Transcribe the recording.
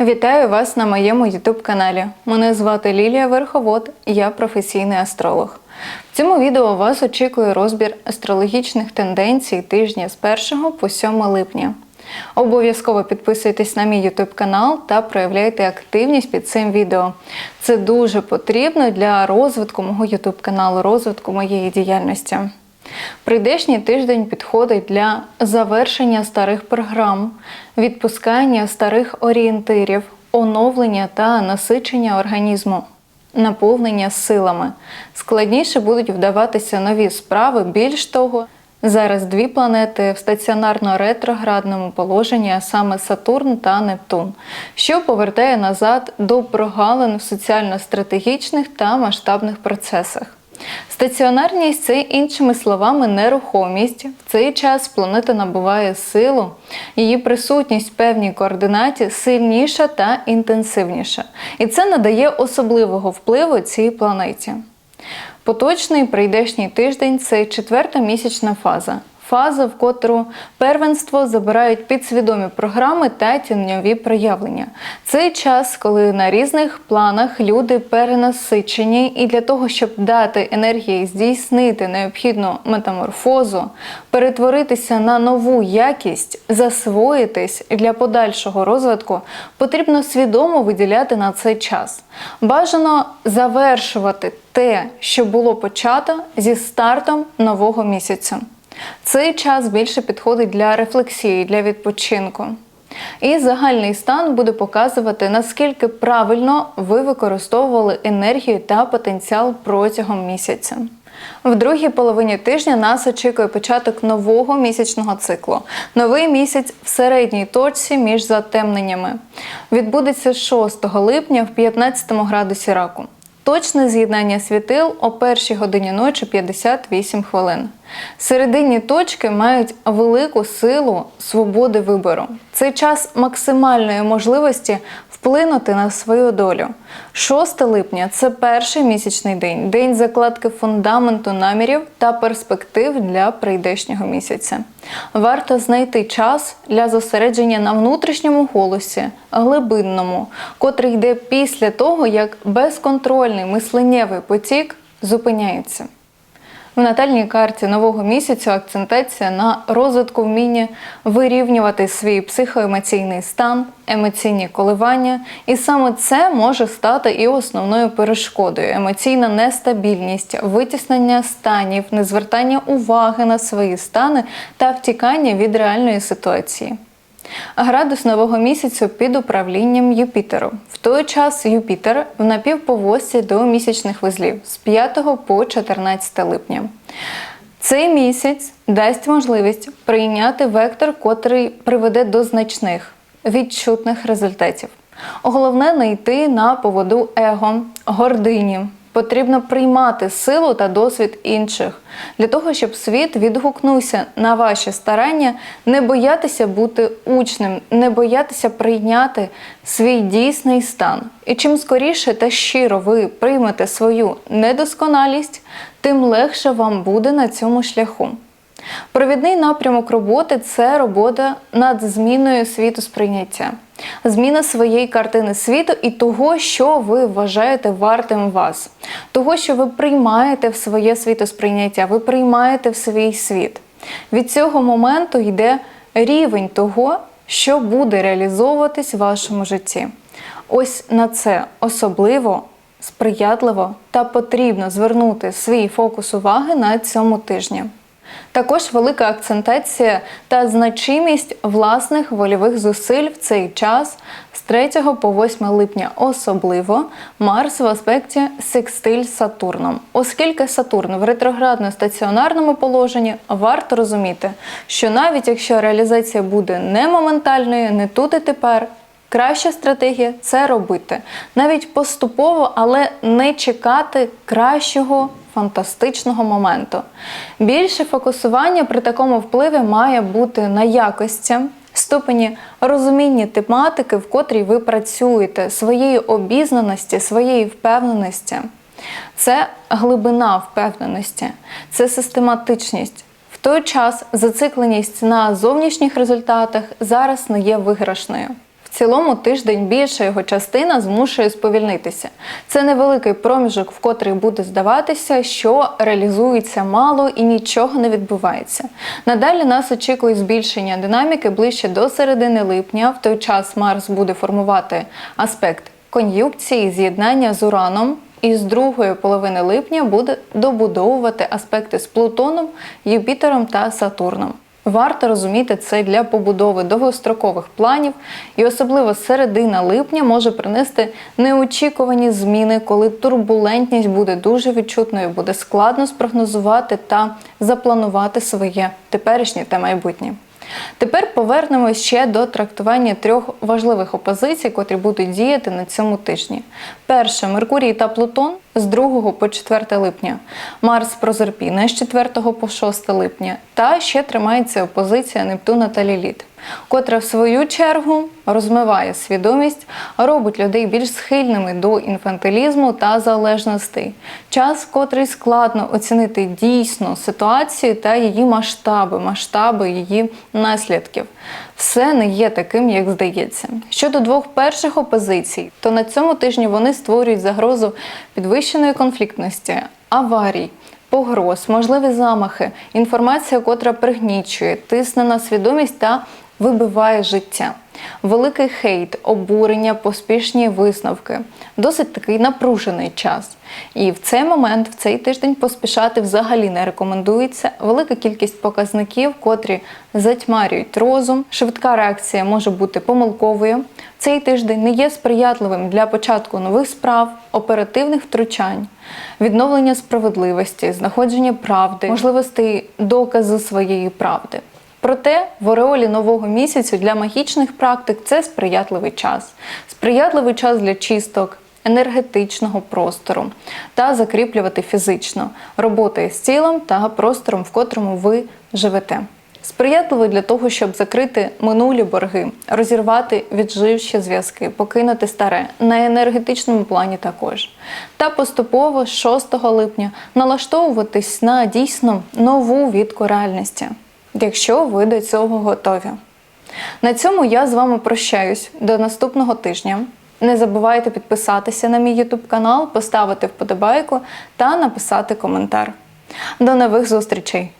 Вітаю вас на моєму youtube каналі. Мене звати Лілія Верховод, я професійний астролог. В цьому відео вас очікує розбір астрологічних тенденцій тижня з 1 по 7 липня. Обов'язково підписуйтесь на мій YouTube канал та проявляйте активність під цим відео. Це дуже потрібно для розвитку мого YouTube каналу, розвитку моєї діяльності. Прийдешній тиждень підходить для завершення старих програм, відпускання старих орієнтирів, оновлення та насичення організму, наповнення силами. Складніше будуть вдаватися нові справи. Більш того, зараз дві планети в стаціонарно-ретроградному положенні, а саме Сатурн та Нептун, що повертає назад до прогалин в соціально-стратегічних та масштабних процесах. Стаціонарність це іншими словами нерухомість. В цей час планета набуває силу, її присутність в певній координаті сильніша та інтенсивніша. І це надає особливого впливу цій планеті. Поточний прийдешній тиждень це четверта місячна фаза. Фаза, в котру первенство забирають підсвідомі програми та тіньові проявлення. Цей час, коли на різних планах люди перенасичені, і для того, щоб дати енергії здійснити необхідну метаморфозу, перетворитися на нову якість, засвоїтись для подальшого розвитку, потрібно свідомо виділяти на цей час. Бажано завершувати те, що було почато зі стартом нового місяця. Цей час більше підходить для рефлексії, для відпочинку. І загальний стан буде показувати, наскільки правильно ви використовували енергію та потенціал протягом місяця. В другій половині тижня нас очікує початок нового місячного циклу. Новий місяць в середній точці між затемненнями. Відбудеться 6 липня в 15 градусі раку. Точне з'єднання світил о першій годині ночі 58 хвилин. Серединні точки мають велику силу свободи вибору. Цей час максимальної можливості вплинути на свою долю. 6 липня це перший місячний день, день закладки фундаменту намірів та перспектив для прийдешнього місяця. Варто знайти час для зосередження на внутрішньому голосі, глибинному, котрий йде після того, як безконтрольний мисленнєвий потік зупиняється. В натальній карті нового місяця акцентація на розвитку вміння вирівнювати свій психоемоційний стан, емоційні коливання, і саме це може стати і основною перешкодою: емоційна нестабільність, витіснення станів, незвертання уваги на свої стани та втікання від реальної ситуації. Градус нового місяцю під управлінням Юпітеру. В той час Юпітер в напівповості до місячних вузлів з 5 по 14 липня. Цей місяць дасть можливість прийняти вектор, котрий приведе до значних відчутних результатів. Головне не йти на поводу его, гордині. Потрібно приймати силу та досвід інших для того, щоб світ відгукнувся на ваші старання, не боятися бути учнем, не боятися прийняти свій дійсний стан. І чим скоріше та щиро ви приймете свою недосконалість, тим легше вам буде на цьому шляху. Провідний напрямок роботи це робота над зміною світу сприйняття, зміна своєї картини світу і того, що ви вважаєте вартим вас, того, що ви приймаєте в своє світосприйняття, ви приймаєте в свій світ. Від цього моменту йде рівень того, що буде реалізовуватись в вашому житті. Ось на це особливо. Сприятливо та потрібно звернути свій фокус уваги на цьому тижні. Також велика акцентація та значимість власних вольових зусиль в цей час з 3 по 8 липня особливо Марс в аспекті секстиль Сатурном. Оскільки Сатурн в ретроградно-стаціонарному положенні, варто розуміти, що навіть якщо реалізація буде не моментальною, не тут і тепер. Краща стратегія це робити навіть поступово, але не чекати кращого фантастичного моменту. Більше фокусування при такому впливі має бути на якості, ступені розуміння тематики, в котрій ви працюєте, своєї обізнаності, своєї впевненості. Це глибина впевненості, це систематичність. В той час зацикленість на зовнішніх результатах зараз не є виграшною. Цілому тиждень більша його частина змушує сповільнитися. Це невеликий проміжок, в котрий буде здаватися, що реалізується мало і нічого не відбувається. Надалі нас очікує збільшення динаміки ближче до середини липня. В той час Марс буде формувати аспект кон'юнкції, з'єднання з Ураном. І з другої половини липня буде добудовувати аспекти з Плутоном, Юпітером та Сатурном. Варто розуміти це для побудови довгострокових планів, і особливо середина липня може принести неочікувані зміни, коли турбулентність буде дуже відчутною, буде складно спрогнозувати та запланувати своє теперішнє та майбутнє. Тепер повернемось ще до трактування трьох важливих опозицій, котрі будуть діяти на цьому тижні. Перше Меркурій та Плутон з 2 по 4 липня, Марс Прозерпіна з 4 по 6 липня, та ще тримається опозиція Нептуна та Ліліт, котра в свою чергу розмиває свідомість, робить людей більш схильними до інфантилізму та залежностей. Час, котрий складно оцінити дійсно ситуацію та її масштаби, масштаби її наслідків. Все не є таким, як здається. Щодо двох перших опозицій, то на цьому тижні вони створюють загрозу підвищеної конфліктності, аварій. Погроз, можливі замахи, інформація, котра пригнічує, тисне на свідомість та вибиває життя. Великий хейт, обурення, поспішні висновки. Досить такий напружений час. І в цей момент, в цей тиждень, поспішати взагалі не рекомендується. Велика кількість показників, котрі затьмарюють розум. Швидка реакція може бути помилковою. Цей тиждень не є сприятливим для початку нових справ, оперативних втручань, відновлення справедливості, знаходження правди, можливостей доказу своєї правди. Проте в ореолі нового місяцю для магічних практик це сприятливий час, сприятливий час для чисток, енергетичного простору та закріплювати фізично роботи з тілом та простором, в котрому ви живете. Сприятливий для того, щоб закрити минулі борги, розірвати відживші зв'язки, покинути старе на енергетичному плані також. Та поступово 6 липня налаштовуватись на дійсно нову відку реальності якщо ви до цього готові. На цьому я з вами прощаюсь до наступного тижня. Не забувайте підписатися на мій YouTube канал, поставити вподобайку та написати коментар. До нових зустрічей!